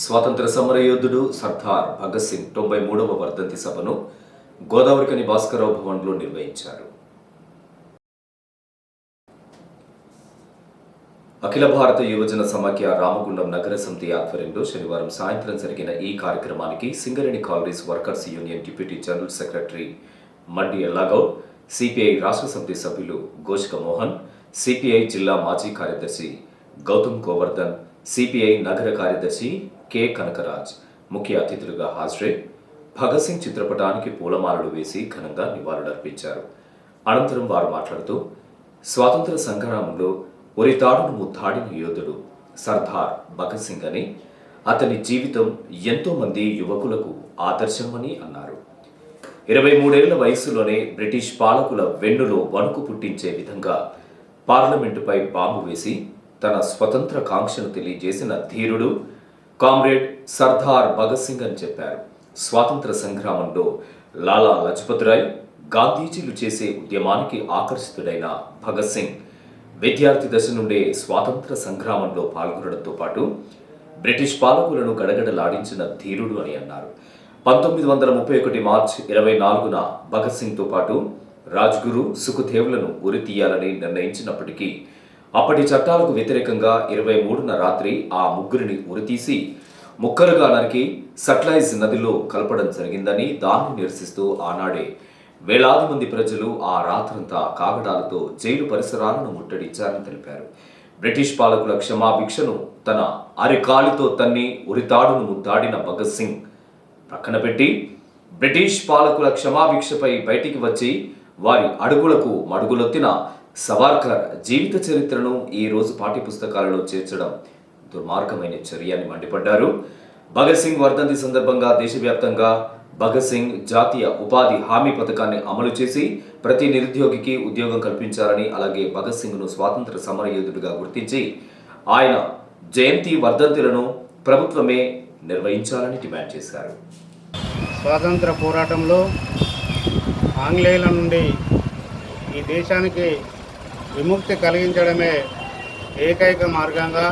స్వాతంత్ర సమరయోధుడు సర్దార్ భగత్ సింగ్ తొంభై మూడవ వర్ధంతి సభను గోదావరికని భాస్కరరావు భవన్లో నిర్వహించారు. అఖిల భారత యువజన సమాఖ్య రామగుండం నగర సమితి ఆధ్వర్యంలో శనివారం సాయంత్రం జరిగిన ఈ కార్యక్రమానికి Singareni colonies workers union deputy general secretary Maddi Ellagoud CPI రాష్ట్ర సమితి సభ్యులు గోష్క మోహన్ సిపిఐ జిల్లా మాజీ కార్యదర్శి గౌతమ్ గోవర్ధన్ సిపిఐ నగర కార్యదర్శి కె కనకరాజ్ ముఖ్య అతిథులుగా హాజరై భగత్ సింగ్ చిత్రపటానికి పూలమాలలు వేసి ఘనంగా నివాళులర్పించారు. అనంతరం వారు మాట్లాడుతూ స్వాతంత్ర సంగ్రామంలో ఉరితాడును ముద్దాడిన యోధుడు సర్దార్ భగత్ సింగ్ అని అతని జీవితం ఎంతో మంది యువకులకు ఆదర్శమని అన్నారు. ఇరవై మూడేళ్ళ వయసులోనే బ్రిటిష్ పాలకుల వెన్నులో వణుకు పుట్టించే విధంగా పార్లమెంటుపై బాంబు వేసి తన స్వతంత్ర కాంక్షను తెలియజేసిన ధీరుడు కామ్రేడ్ సర్దార్ భగత్ సింగ్ అని చెప్పారు. స్వాతంత్ర సంగ్రామంలో లాలా లజపత్ రాయ్ గాంధీజీలు చేసే ఉద్యమానికి ఆకర్షితుడైన భగత్ సింగ్ విద్యార్థి దశ నుండే స్వాతంత్ర సంగ్రామంలో పాల్గొనడంతో పాటు బ్రిటిష్ పాలకులను గడగడలాడించిన ధీరుడు అని అన్నారు. పంతొమ్మిది వందల ముప్పై ఒకటి మార్చ్ ఇరవై నాలుగున భగత్ సింగ్తో పాటు రాజ్గురు సుఖదేవులను ఉరి తీయాలని నిర్ణయించినప్పటికీ అప్పటి చట్టాలకు వ్యతిరేకంగా ఇరవై మూడున రాత్రి ఆ ముగ్గురిని ఉరితీసి ముక్కలుగా నరికి సట్లైజ్ నదిలో కలపడం జరిగిందని దాన్ని నిరసిస్తూ ఆనాడే వేలాది మంది ప్రజలు ఆ రాత్రంతా కాగడాలతో జైలు పరిసరాలను ముట్టడించారని తెలిపారు. బ్రిటిష్ పాలకుల క్షమాభిక్షను తన అరికాలితో తన్ని ఉరితాడును ముద్దాడిన భగత్ సింగ్ ప్రక్కన పెట్టి బ్రిటిష్ పాలకుల క్షమాభిక్షపై బయటికి వచ్చి వారి అడుగులకు మడుగులొత్తిన సవార్కర్ జీవిత చరిత్రను ఈ రోజు పాఠ్యపుస్తకాలలో చేర్చడం దుర్మార్గమైన చర్య అని మండిపడ్డారు. భగత్ సింగ్ వర్ధంతి సందర్భంగా దేశవ్యాప్తంగా భగత్ సింగ్ జాతీయ ఉపాధి హామీ పథకాన్ని అమలు చేసి ప్రతి నిరుద్యోగికి ఉద్యోగం కల్పించాలని అలాగే భగత్ సింగ్ను స్వాతంత్ర సమరయోధుడిగా గుర్తించి ఆయన జయంతి వర్ధంతులను ప్రభుత్వమే నిర్వహించాలని డిమాండ్ చేశారు. స్వాతంత్ర పోరాటంలో ఆంగ్లేయుల నుండి ఈ దేశానికి విముక్తి కలిగించడమే ఏకైక మార్గంగా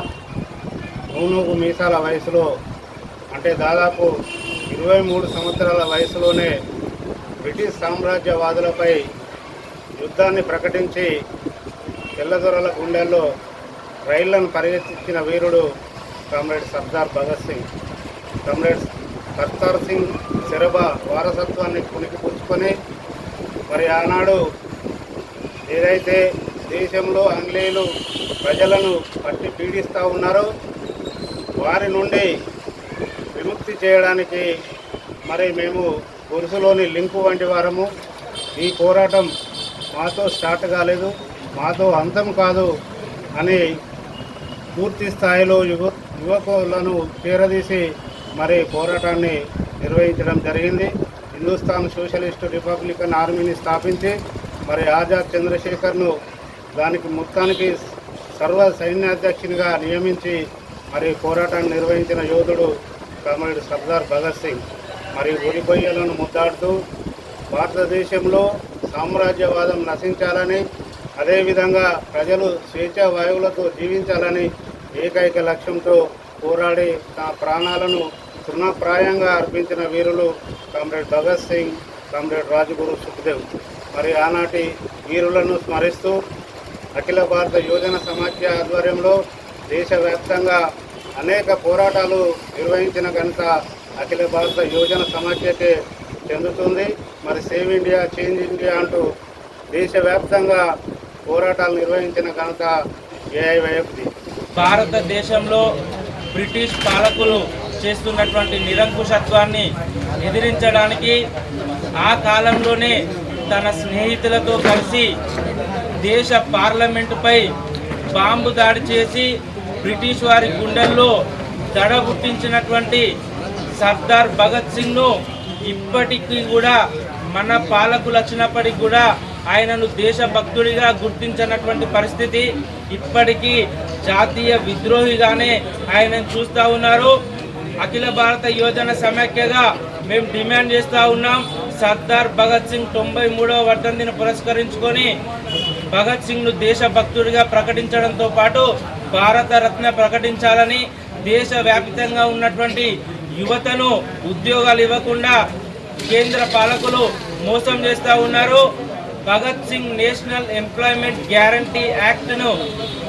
నూనూకు మీసాల వయసులో అంటే దాదాపు ఇరవై మూడు సంవత్సరాల వయసులోనే బ్రిటిష్ సామ్రాజ్యవాదులపై యుద్ధాన్ని ప్రకటించి తెల్లదొరల గుండెల్లో రైళ్ళను పరిగెత్తించిన వీరుడు కామ్రేడ్ సర్దార్ భగత్ సింగ్. కామ్రేడ్ కర్తార్ సింగ్ శరభ వారసత్వాన్ని పుణికిపుచ్చుకొని మరి ఆనాడు ఏదైతే దేశంలో ఆంగ్లేయులు ప్రజలను పట్టి పీడిస్తూ ఉన్నారో. వారి నుండి విముక్తి చేయడానికి మరి మేము గురుసులోని లింకు వంటి వారము. ఈ పోరాటం మాతో స్టార్ట్ కాలేదు. మాతో అంతం కాదు అని పూర్తి స్థాయిలో యువ యువకులను చేరదీసి మరి పోరాటాన్ని నిర్వహించడం జరిగింది. హిందుస్థాన్ సోషలిస్ట్ రిపబ్లికన్ ఆర్మీని స్థాపించి మరి ఆజాద్ చంద్రశేఖర్ను దానికి మొత్తానికి సర్వ సైన్యాధ్యక్షునిగా నియమించి మరి పోరాటాన్ని నిర్వహించిన యోధుడు కామ్రేడ్ సర్దార్ భగత్ సింగ్. మరి ఉరికొయ్యలను ముద్దాడుతూ భారతదేశంలో సామ్రాజ్యవాదం నశించాలని అదేవిధంగా ప్రజలు స్వేచ్ఛా వాయువులతో జీవించాలని ఏకైక లక్ష్యంతో పోరాడి తన ప్రాణాలను తృణప్రాయంగా అర్పించిన వీరులు కామ్రేడ్ భగత్ సింగ్ కామ్రేడ్ రాజగురు సుఖదేవ్. మరి ఆనాటి వీరులను స్మరిస్తూ అఖిల భారత యోజన సమాఖ్య ఆధ్వర్యంలో దేశవ్యాప్తంగా అనేక పోరాటాలు నిర్వహించిన ఘనత అఖిల భారత యోజన సమాఖ్యకే చెందుతుంది. మరి సేవ్ ఇండియా చేంజ్ ఇండియా అంటూ దేశవ్యాప్తంగా పోరాటాలు నిర్వహించిన ఘనత ఏఐవైఎఫ్ది భారతదేశంలో బ్రిటిష్ పాలకులు చేస్తున్నటువంటి నిరంకుశత్వాన్ని ఎదిరించడానికి ఆ కాలంలోనే తన స్నేహితులతో కలిసి దేశ పార్లమెంటుపై బాంబు దాడి చేసి బ్రిటిష్ వారి గుండెల్లో దడ పుట్టించినటువంటి సర్దార్ భగత్ సింగ్ను ఇప్పటికీ కూడా మన పాలకులు వచ్చినప్పటికీ కూడా ఆయనను దేశభక్తుడిగా గుర్తించినటువంటి పరిస్థితి ఇప్పటికీ జాతీయ విద్రోహిగానే ఆయనను చూస్తూ ఉన్నారు. అఖిల భారత యోజన సమాఖ్యగా మేము డిమాండ్ చేస్తూ ఉన్నాం. సర్దార్ భగత్ సింగ్ తొంభై మూడవ వర్ధంతిని పురస్కరించుకొని భగత్ సింగ్ను దేశభక్తుడిగా ప్రకటించడంతో పాటు భారతరత్న ప్రకటించాలని దేశవ్యాప్తంగా ఉన్నటువంటి యువతను ఉద్యోగాలు ఇవ్వకుండా కేంద్ర పాలకులు మోసం చేస్తూ ఉన్నారు. Bhagat Singh national employment guarantee యాక్ట్ను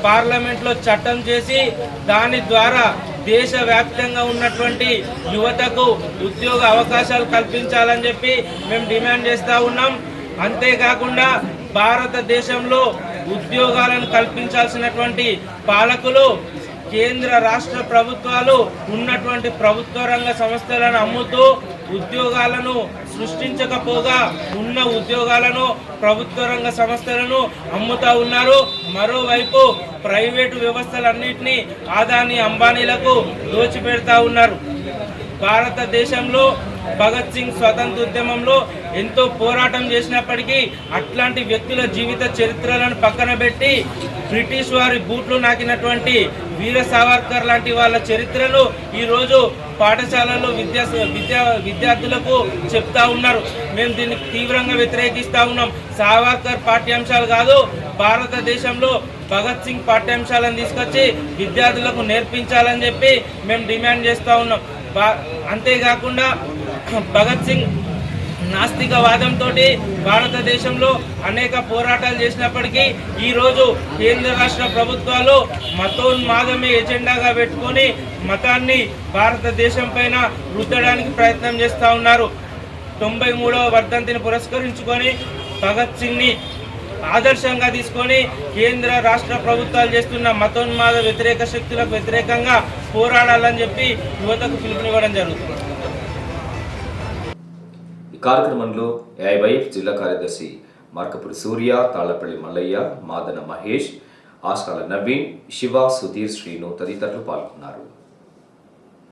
పార్లమెంట్లో చట్టం చేసి దాని ద్వారా దేశవ్యాప్తంగా ఉన్నటువంటి యువతకు ఉద్యోగ అవకాశాలు కల్పించాలని చెప్పి మేము డిమాండ్ చేస్తూ ఉన్నాం. అంతేకాకుండా భారతదేశంలో ఉద్యోగాలను కల్పించాల్సినటువంటి పాలకులు కేంద్ర రాష్ట్ర ప్రభుత్వాలు ఉన్నటువంటి ప్రభుత్వ రంగ సంస్థలను అమ్ముతూ ఉద్యోగాలను సృష్టించకపోగా ఉన్న ఉద్యోగాలను ప్రభుత్వ రంగ సంస్థలను అమ్ముతా ఉన్నారు. మరోవైపు ప్రైవేటు వ్యవస్థలన్నింటినీ ఆదాని అంబానీలకు దోచిపెడతా ఉన్నారు. భారతదేశంలో భగత్ సింగ్ స్వతంత్ర ఉద్యమంలో ఎంతో పోరాటం చేసినప్పటికీ అట్లాంటి వ్యక్తుల జీవిత చరిత్రలను పక్కన పెట్టి బ్రిటిష్ వారి బూట్లు నాకినటువంటి వీర సావర్కర్ లాంటి వాళ్ళ చరిత్రలు ఈరోజు పాఠశాలలో విద్యా విద్యా విద్యార్థులకు చెప్తా ఉన్నారు. మేము దీన్ని తీవ్రంగా వ్యతిరేకిస్తూ ఉన్నాం. సావర్కర్ పాఠ్యాంశాలు కాదు భారతదేశంలో భగత్ సింగ్ పాఠ్యాంశాలను తీసుకొచ్చి విద్యార్థులకు నేర్పించాలని చెప్పి మేము డిమాండ్ చేస్తూ ఉన్నాం. అంతేకాకుండా భగత్ సింగ్ నాస్తికవాదంతో భారతదేశంలో అనేక పోరాటాలు చేసినప్పటికీ ఈరోజు కేంద్ర రాష్ట్ర ప్రభుత్వాలు మతోన్మాదమే ఎజెండాగా పెట్టుకొని మతాన్ని భారతదేశం పైన రుద్దడానికి ప్రయత్నం చేస్తూ ఉన్నారు. తొంభై మూడవ వర్ధంతిని పురస్కరించుకొని భగత్ సింగ్ని ఆదర్శంగా తీసుకొని కేంద్ర రాష్ట్ర ప్రభుత్వాలు చేస్తున్న మతోన్మాద వ్యతిరేక శక్తులకు వ్యతిరేకంగా పోరాడాలని చెప్పి యువతకు పిలుపునివ్వడం జరుగుతుంది. కార్యక్రమంలో ఏఐవైఎఫ్ జిల్లా కార్యదర్శి మార్కపురి సూర్య తాళ్ళపల్లి మల్లయ్య మాదన మహేష్ ఆస్కాల నవీన్ శివ సుధీర్ శ్రీను తదితరులు పాల్గొన్నారు.